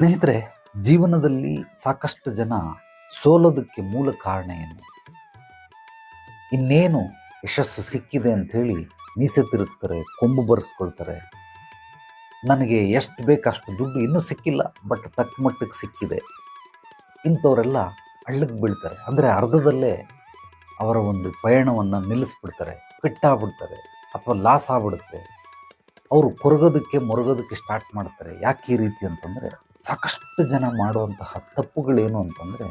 ಸ್ನೇಹಿತರೆ, ಜೀವನದಲ್ಲಿ ಸಾಕಷ್ಟು ಜನ ಸೋಲೋದಕ್ಕೆ ಮೂಲ ಕಾರಣ ಏನು? ಇನ್ನೇನು ಯಶಸ್ಸು ಸಿಕ್ಕಿದೆ ಅಂಥೇಳಿ ಮೀಸೆ ತಿರುಗ್ತಾರೆ ಕೊಂಬು ಬರೆಸ್ಕೊಳ್ತಾರೆ. ನನಗೆ ಎಷ್ಟು ಬೇಕಷ್ಟು ದುಡ್ಡು ಇನ್ನೂ ಸಿಕ್ಕಿಲ್ಲ, ಬಟ್ ತಕ್ಕ ಮಟ್ಟಕ್ಕೆ ಸಿಕ್ಕಿದೆ. ಇಂಥವರೆಲ್ಲ ಹಳ್ಳಕ್ಕೆ ಬೀಳ್ತಾರೆ. ಅಂದರೆ ಅರ್ಧದಲ್ಲೇ ಅವರ ಒಂದು ಪಯಣವನ್ನು ನಿಲ್ಲಿಸ್ಬಿಡ್ತಾರೆ, ಪಿಟ್ಟಾಗ್ಬಿಡ್ತಾರೆ ಅಥವಾ ಲಾಸ್ ಆಗ್ಬಿಡುತ್ತೆ. ಅವರು ಕೊರಗೋದಕ್ಕೆ, ಮೊರಗೋದಕ್ಕೆ ಸ್ಟಾರ್ಟ್ ಮಾಡ್ತಾರೆ. ಯಾಕೆ ಈ ರೀತಿ ಅಂತಂದರೆ ಸಾಕಷ್ಟು ಜನ ಮಾಡುವಂತಹ ತಪ್ಪುಗಳೇನು ಅಂತಂದರೆ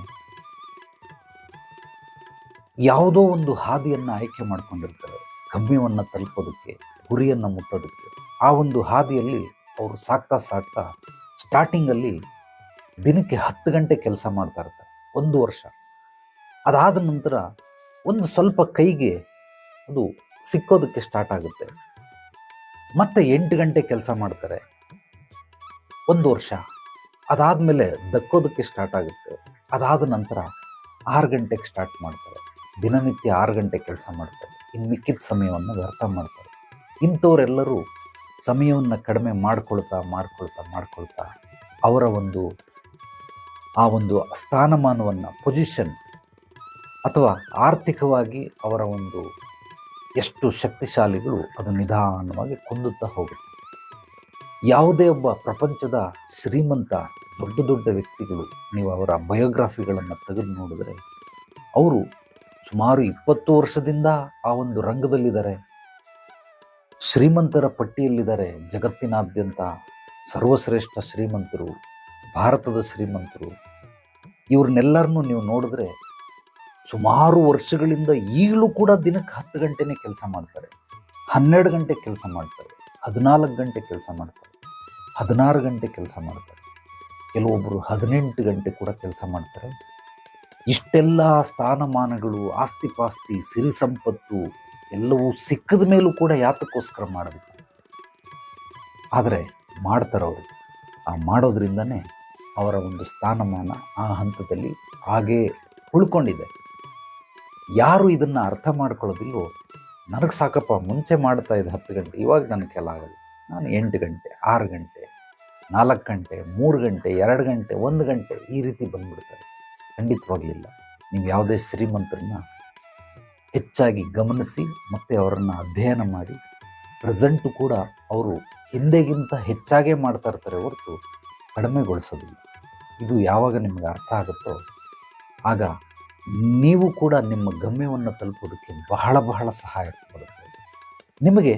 ಯಾವುದೋ ಒಂದು ಹಾದಿಯನ್ನು ಆಯ್ಕೆ ಮಾಡ್ಕೊಂಡಿರ್ತಾರೆ. ಗಮ್ಯವನ್ನು ತಲುಪೋದಕ್ಕೆ, ಗುರಿಯನ್ನು ಮುಟ್ಟೋದಕ್ಕೆ. ಆ ಒಂದು ಹಾದಿಯಲ್ಲಿ ಅವರು ಸಾಕ್ತಾ ಸಾಕ್ತಾ ಸ್ಟಾರ್ಟಿಂಗಲ್ಲಿ ದಿನಕ್ಕೆ ಹತ್ತು ಗಂಟೆ ಕೆಲಸ ಮಾಡ್ತಾ ಇರ್ತಾರೆ, ಒಂದು ವರ್ಷ. ಅದಾದ ನಂತರ ಒಂದು ಸ್ವಲ್ಪ ಕೈಗೆ ಅದು ಸಿಕ್ಕೋದಕ್ಕೆ ಸ್ಟಾರ್ಟ್ ಆಗುತ್ತೆ. ಮತ್ತೆ ಎಂಟು ಗಂಟೆ ಕೆಲಸ ಮಾಡ್ತಾರೆ, ಒಂದು ವರ್ಷ. ಅದಾದಮೇಲೆ ದಕ್ಕೋದಕ್ಕೆ ಸ್ಟಾರ್ಟ್ ಆಗುತ್ತೆ. ಅದಾದ ನಂತರ ಆರು ಗಂಟೆಗೆ ಸ್ಟಾರ್ಟ್ ಮಾಡ್ತಾರೆ. ದಿನನಿತ್ಯ ಆರು ಗಂಟೆ ಕೆಲಸ ಮಾಡ್ತಾರೆ. ಇನ್ನು ಮಿಕ್ಕಿದ ಸಮಯವನ್ನು ವ್ಯರ್ಥ ಮಾಡ್ತಾರೆ. ಇಂಥವರೆಲ್ಲರೂ ಸಮಯವನ್ನು ಕಡಿಮೆ ಮಾಡ್ಕೊಳ್ತಾ ಮಾಡ್ಕೊಳ್ತಾ ಮಾಡ್ಕೊಳ್ತಾ ಅವರ ಒಂದು, ಆ ಒಂದು ಸ್ಥಾನಮಾನವನ್ನು ಪೊಸಿಷನ್ ಅಥವಾ ಆರ್ಥಿಕವಾಗಿ ಅವರ ಒಂದು ಎಷ್ಟು ಶಕ್ತಿಶಾಲಿಗಳು ಅದು ನಿಧಾನವಾಗಿ ಕುಂದುತ್ತಾ ಹೋಗುತ್ತೆ. ಯಾವುದೇ ಒಬ್ಬ ಪ್ರಪಂಚದ ಶ್ರೀಮಂತ ದೊಡ್ಡ ದೊಡ್ಡ ವ್ಯಕ್ತಿಗಳು, ನೀವು ಅವರ ಬಯೋಗ್ರಾಫಿಗಳನ್ನು ತೆಗೆದು ನೋಡಿದರೆ, ಅವರು ಸುಮಾರು ಇಪ್ಪತ್ತು ವರ್ಷದಿಂದ ಆ ಒಂದು ರಂಗದಲ್ಲಿದ್ದಾರೆ. ಶ್ರೀಮಂತರ ಪಟ್ಟಿಯಲ್ಲಿದ್ದಾರೆ ಜಗತ್ತಿನಾದ್ಯಂತ ಸರ್ವಶ್ರೇಷ್ಠ ಶ್ರೀಮಂತರು, ಭಾರತದ ಶ್ರೀಮಂತರು. ಇವ್ರನ್ನೆಲ್ಲರನ್ನೂ ನೀವು ನೋಡಿದ್ರೆ ಸುಮಾರು ವರ್ಷಗಳಿಂದ ಈಗಲೂ ಕೂಡ ದಿನಕ್ಕೆ ಹತ್ತು ಗಂಟೆನೇ ಕೆಲಸ ಮಾಡ್ತಾರೆ. ಹನ್ನೆರಡು ಗಂಟೆ ಕೆಲಸ ಮಾಡ್ತಾರೆ. ಹದಿನಾಲ್ಕು ಗಂಟೆ ಕೆಲಸ ಮಾಡ್ತಾರೆ. ಹದಿನಾರು ಗಂಟೆ ಕೆಲಸ ಮಾಡ್ತಾರೆ. ಕೆಲವೊಬ್ಬರು ಹದಿನೆಂಟು ಗಂಟೆ ಕೂಡ ಕೆಲಸ ಮಾಡ್ತಾರೆ. ಇಷ್ಟೆಲ್ಲ ಸ್ಥಾನಮಾನಗಳು ಆಸ್ತಿ ಪಾಸ್ತಿ ಸಿರಿ ಸಂಪತ್ತು ಎಲ್ಲವೂ ಸಿಕ್ಕದ ಮೇಲೂ ಕೂಡ ಯಾತಕ್ಕೋಸ್ಕರ ಮಾಡಬೇಕು. ಆದರೆ ಮಾಡ್ತಾರವರು ಆ ಮಾಡೋದ್ರಿಂದನೇ ಅವರ ಒಂದು ಸ್ಥಾನಮಾನ ಆ ಹಂತದಲ್ಲಿ ಹಾಗೇ ಉಳ್ಕೊಂಡಿದೆ. ಯಾರು ಇದನ್ನು ಅರ್ಥ ಮಾಡ್ಕೊಳ್ಳೋದಿಲ್ಲೋ ನನಗೆ ಸಾಕಪ್ಪ, ಮುಂಚೆ ಮಾಡ್ತಾ ಇದ್ದ ಹತ್ತು ಗಂಟೆ, ಇವಾಗ ನನಗೆ ಕೆಲ ಆಗಲ್ಲ. ನಾನು ಎಂಟು ಗಂಟೆ, ಆರು ಗಂಟೆ ನಾಲ್ಕು ಗಂಟೆ, ಮೂರು ಗಂಟೆ, ಎರಡು ಗಂಟೆ, ಒಂದು ಗಂಟೆ ಈ ರೀತಿ ಬಂದ್ಬಿಡ್ತಾರೆ. ಖಂಡಿತವಾಗಲಿಲ್ಲ. ನೀವು ಯಾವುದೇ ಶ್ರೀಮಂತರನ್ನ ಹೆಚ್ಚಾಗಿ ಗಮನಿಸಿ ಮತ್ತು ಅವರನ್ನು ಅಧ್ಯಯನ ಮಾಡಿ, ಪ್ರೆಸೆಂಟು ಕೂಡ ಅವರು ಹಿಂದೆಗಿಂತ ಹೆಚ್ಚಾಗೇ ಮಾಡ್ತಾ ಇರ್ತಾರೆ ಹೊರತು ಕಡಿಮೆಗೊಳಿಸೋದಿಲ್ಲ. ಇದು ಯಾವಾಗ ನಿಮಗೆ ಅರ್ಥ ಆಗುತ್ತೋ, ಆಗ ನೀವು ಕೂಡ ನಿಮ್ಮ ಗಮ್ಯವನ್ನು ತಲುಪೋದಕ್ಕೆ ಬಹಳ ಬಹಳ ಸಹಾಯ ಪಡುತ್ತೆ ನಿಮಗೆ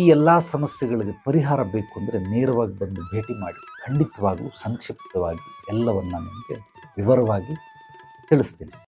ಈ ಎಲ್ಲ ಸಮಸ್ಯೆಗಳಿಗೆ ಪರಿಹಾರ ಬೇಕು ಅಂದರೆ ನೇರವಾಗಿ ಬಂದು ಭೇಟಿ ಮಾಡಿ ಖಂಡಿತವಾಗಲೂ ಸಂಕ್ಷಿಪ್ತವಾಗಿ ಎಲ್ಲವನ್ನು ನಿಮಗೆ ವಿವರವಾಗಿ ತಿಳಿಸ್ತೀನಿ.